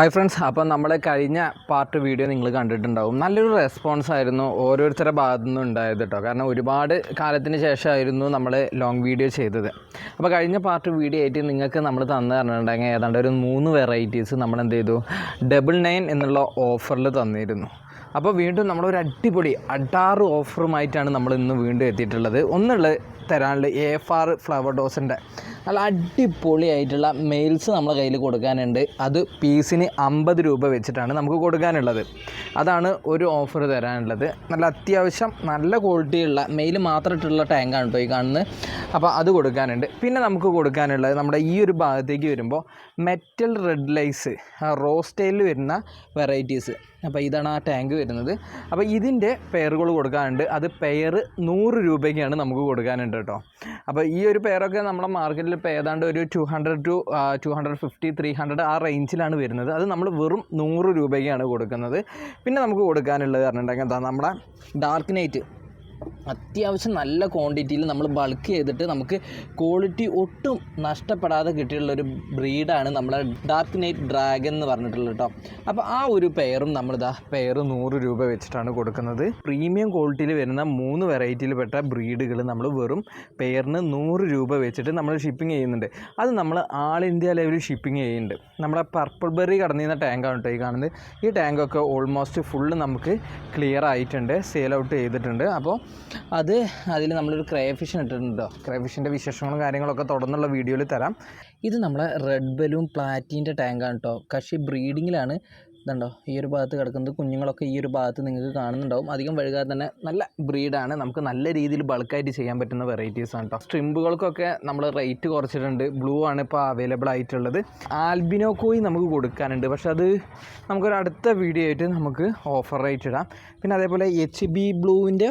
Hi friends അപ്പോൾ നമ്മൾ കഴിഞ്ഞ പാർട്ട് വീഡിയോ നിങ്ങൾ കണ്ടിട്ടുണ്ടാവും. നല്ലൊരു റെസ്പോൺസ് ആയിരുന്നു ഓരോരുത്തരുടെ ഭാഗത്തു നിന്നും ഉണ്ടായത് കേട്ടോ കാരണം ഒരുപാട് കാലത്തിന് ശേഷമായിരുന്നു നമ്മൾ ലോങ് വീഡിയോ ചെയ്തത്. അപ്പോൾ കഴിഞ്ഞ പാർട്ട് വീഡിയോ ആയിട്ട് നിങ്ങൾക്ക് നമ്മൾ തന്നു പറഞ്ഞിട്ടുണ്ടെങ്കിൽ ഏതാണ്ട് ഒരു മൂന്ന് വെറൈറ്റീസ് നമ്മൾ എന്ത് ചെയ്തു? ഡബിൾ നയൻ എന്നുള്ള ഓഫറിൽ തന്നിരുന്നു. അപ്പോൾ വീണ്ടും നമ്മളൊരു അടിപൊളി അഡാറ് ഓഫറുമായിട്ടാണ് നമ്മൾ ഇന്ന് വീണ്ടും എത്തിയിട്ടുള്ളത്. ഒന്നുള്ള തരാനുള്ള എ ഫ്ലവർ ഡോസിന്റെ നല്ല അടിപൊളിയായിട്ടുള്ള മെയിൽസ് നമ്മളെ കയ്യിൽ കൊടുക്കാനുണ്ട്. അത് പീസിന് അമ്പത് രൂപ വെച്ചിട്ടാണ് നമുക്ക് കൊടുക്കാനുള്ളത്. അതാണ് ഒരു ഓഫർ തരാനുള്ളത്. നല്ല അത്യാവശ്യം നല്ല ക്വാളിറ്റിയുള്ള മെയിൽ മാത്രം ഇട്ടുള്ള ടാങ്കാണ് കേട്ടോ ഈ കാണുന്നത്. അപ്പോൾ അത് കൊടുക്കാനുണ്ട്. പിന്നെ നമുക്ക് കൊടുക്കാനുള്ളത് നമ്മുടെ ഈ ഒരു ഭാഗത്തേക്ക് വരുമ്പോൾ മെറ്റൽ റെഡ് ലൈസ് റോസ്റ്റൈലിൽ വരുന്ന വെറൈറ്റീസ് അപ്പോൾ ഇതാണ് ആ ടാങ്ക് വരുന്നത്. അപ്പോൾ ഇതിന്റെ പെയറുകൾ കൊടുക്കാനുണ്ട്. അത് പെയർ നൂറ് രൂപയ്ക്കാണ് നമുക്ക് കൊടുക്കാനുണ്ട് കേട്ടോ. അപ്പോൾ ഈ ഒരു പെയറൊക്കെ നമ്മുടെ മാർക്കറ്റിൽ ഇപ്പോൾ ഏതാണ്ട് ഒരു two hundred two two hundred fifty three hundred ആ റേഞ്ചിലാണ് വരുന്നത്. അത് നമ്മൾ വെറും നൂറ് രൂപയ്ക്കാണ് കൊടുക്കുന്നത്. പിന്നെ നമുക്ക് കൊടുക്കാനുള്ളത് പറഞ്ഞിട്ടുണ്ടെങ്കിൽ എന്താ? നമ്മുടെ ഡാർക്ക് നൈറ്റ് അത്യാവശ്യം നല്ല ക്വാണ്ടിറ്റിയിൽ നമ്മൾ ബൾക്ക് ചെയ്തിട്ട് നമുക്ക് ക്വാളിറ്റി ഒട്ടും നഷ്ടപ്പെടാതെ കിട്ടിയിട്ടുള്ള ഒരു ബ്രീഡാണ് നമ്മളെ ഡാർക്ക് നൈറ്റ് ഡ്രാഗൺ എന്ന് പറഞ്ഞിട്ടുള്ളത് കേട്ടോ അപ്പോൾ ആ ഒരു പെയറും നമ്മളിതാ പെയർ നൂറ് രൂപ വെച്ചിട്ടാണ് കൊടുക്കുന്നത്. പ്രീമിയം ക്വാളിറ്റിയിൽ വരുന്ന മൂന്ന് വെറൈറ്റിയിൽപ്പെട്ട ബ്രീഡുകൾ നമ്മൾ വെറും പെയറിന് നൂറ് രൂപ വെച്ചിട്ട് നമ്മൾ ഷിപ്പിംഗ് ചെയ്യുന്നുണ്ട്. അത് നമ്മൾ ആൾ ഇന്ത്യ ലെവലിൽ ഷിപ്പിംഗ് ചെയ്യുന്നുണ്ട്. നമ്മുടെ പർപ്പിൾ ബെറി കടന്നിരുന്ന ടാങ്കാണ് കേട്ടോ ഈ കാണുന്നത്. ഈ ടാങ്കൊക്കെ ഓൾമോസ്റ്റ് ഫുള്ള് നമുക്ക് ക്ലിയർ ആയിട്ടുണ്ട്. സെയിൽ ഔട്ട് ചെയ്തിട്ടുണ്ട്. അപ്പോൾ അത് അതിൽ നമ്മളൊരു ക്രേഫിഷൻ ഇട്ടിട്ടുണ്ടോ? ക്രേഫിഷിന്റെ വിശേഷങ്ങളും കാര്യങ്ങളൊക്കെ തുടർന്നുള്ള വീഡിയോയിൽ തരാം. ഇത് നമ്മളെ റെഡ് ബലൂൺ പ്ലാറ്റീന്റെ ടാങ്കാണ് കേട്ടോ കക്ഷി ബ്രീഡിങ്ങിലാണ് ഇതുണ്ടോ? ഈ ഒരു ഭാഗത്ത് കിടക്കുന്നത് കുഞ്ഞുങ്ങളൊക്കെ ഈ ഒരു ഭാഗത്ത് നിങ്ങൾക്ക് കാണുന്നുണ്ടാവും. അധികം വഴുകാതെ തന്നെ നല്ല ബ്രീഡാണ് നമുക്ക് നല്ല രീതിയിൽ ബൾക്കായിട്ട് ചെയ്യാൻ പറ്റുന്ന വെറൈറ്റീസ് ആണ് കേട്ടോ സ്ട്രിമ്പുകൾക്കൊക്കെ നമ്മൾ റേറ്റ് കുറച്ചിട്ടുണ്ട്. ബ്ലൂ ആണ് ഇപ്പോൾ അവൈലബിൾ ആയിട്ടുള്ളത്. ആൽബിനോ കോയി നമുക്ക് കൊടുക്കാനുണ്ട്. പക്ഷേ അത് നമുക്കൊരു അടുത്ത വീഡിയോ ആയിട്ട് നമുക്ക് ഓഫർ റേറ്റ് ഇടാം. പിന്നെ അതേപോലെ എച്ച് ബി ബ്ലൂവിന്റെ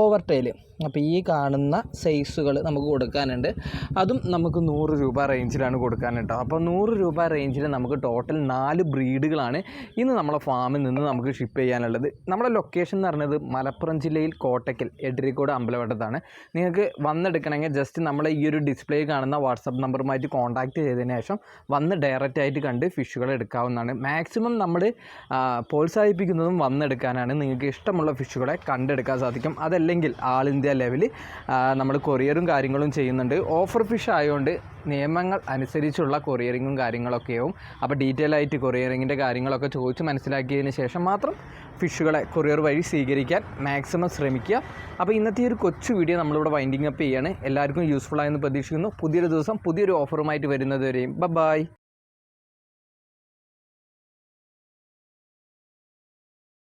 ഓവർ ടൈൽ അപ്പോൾ ഈ കാണുന്ന സൈസുകൾ നമുക്ക് കൊടുക്കാനുണ്ട്. അതും നമുക്ക് നൂറ് രൂപ റേഞ്ചിലാണ് കൊടുക്കാൻ അപ്പോൾ നൂറ് രൂപ റേഞ്ചിൽ നമുക്ക് ടോട്ടൽ നാല് ബ്രീഡുകളാണ് ഇന്ന് നമ്മളെ ഫാമിൽ നിന്ന് നമുക്ക് ഷിപ്പ് ചെയ്യാനുള്ളത്. നമ്മുടെ ലൊക്കേഷൻ എന്ന് പറഞ്ഞത് മലപ്പുറം ജില്ലയിൽ കോട്ടക്കൽ എടരിക്കോട് അമ്പലവട്ടത്താണ്. നിങ്ങൾക്ക് വന്നെടുക്കണമെങ്കിൽ ജസ്റ്റ് നമ്മളെ ഈ ഒരു ഡിസ്പ്ലേ കാണുന്ന വാട്സപ്പ് നമ്പറുമായിട്ട് കോൺടാക്റ്റ് ചെയ്തതിന് ശേഷം വന്ന് ഡയറക്റ്റ് ആയിട്ട് കണ്ട് ഫിഷുകൾ എടുക്കാവുന്നതാണ്. മാക്സിമം നമ്മൾ പ്രോത്സാഹിപ്പിക്കുന്നതും വന്നെടുക്കാനാണ് നിങ്ങൾക്ക് ഇഷ്ടമുള്ള ഫിഷുകളെ കണ്ടെടുക്കാൻ സാധിക്കും. അതല്ലെങ്കിൽ ആൾ ഇന്ത്യ ലെവലിൽ നമ്മൾ കൊറിയറും കാര്യങ്ങളും ചെയ്യുന്നുണ്ട്. ഓഫർ ഫിഷ് ആയതുകൊണ്ട് നിയമങ്ങൾ അനുസരിച്ചുള്ള കൊറിയറിങ്ങും കാര്യങ്ങളൊക്കെയാവും. അപ്പോൾ ഡീറ്റെയിൽ ആയിട്ട് കൊറിയറിങ്ങിന്റെ കാര്യങ്ങളൊക്കെ ചോദിച്ച് മനസ്സിലാക്കിയതിന് ശേഷം മാത്രം ഫിഷുകളെ കൊറിയർ വഴി സ്വീകരിക്കാൻ മാക്സിമം ശ്രമിക്കുക. അപ്പോൾ ഇന്നത്തെ ഈ ഒരു കൊച്ചു വീഡിയോ നമ്മളിവിടെ വൈൻഡിങ് അപ്പ് ചെയ്യുകയാണ് എല്ലാവർക്കും യൂസ്ഫുൾ ആയെന്ന് പ്രതീക്ഷിക്കുന്നു. പുതിയൊരു ദിവസം പുതിയൊരു ഓഫറുമായിട്ട് വരുന്നത് വരെയും. ബൈ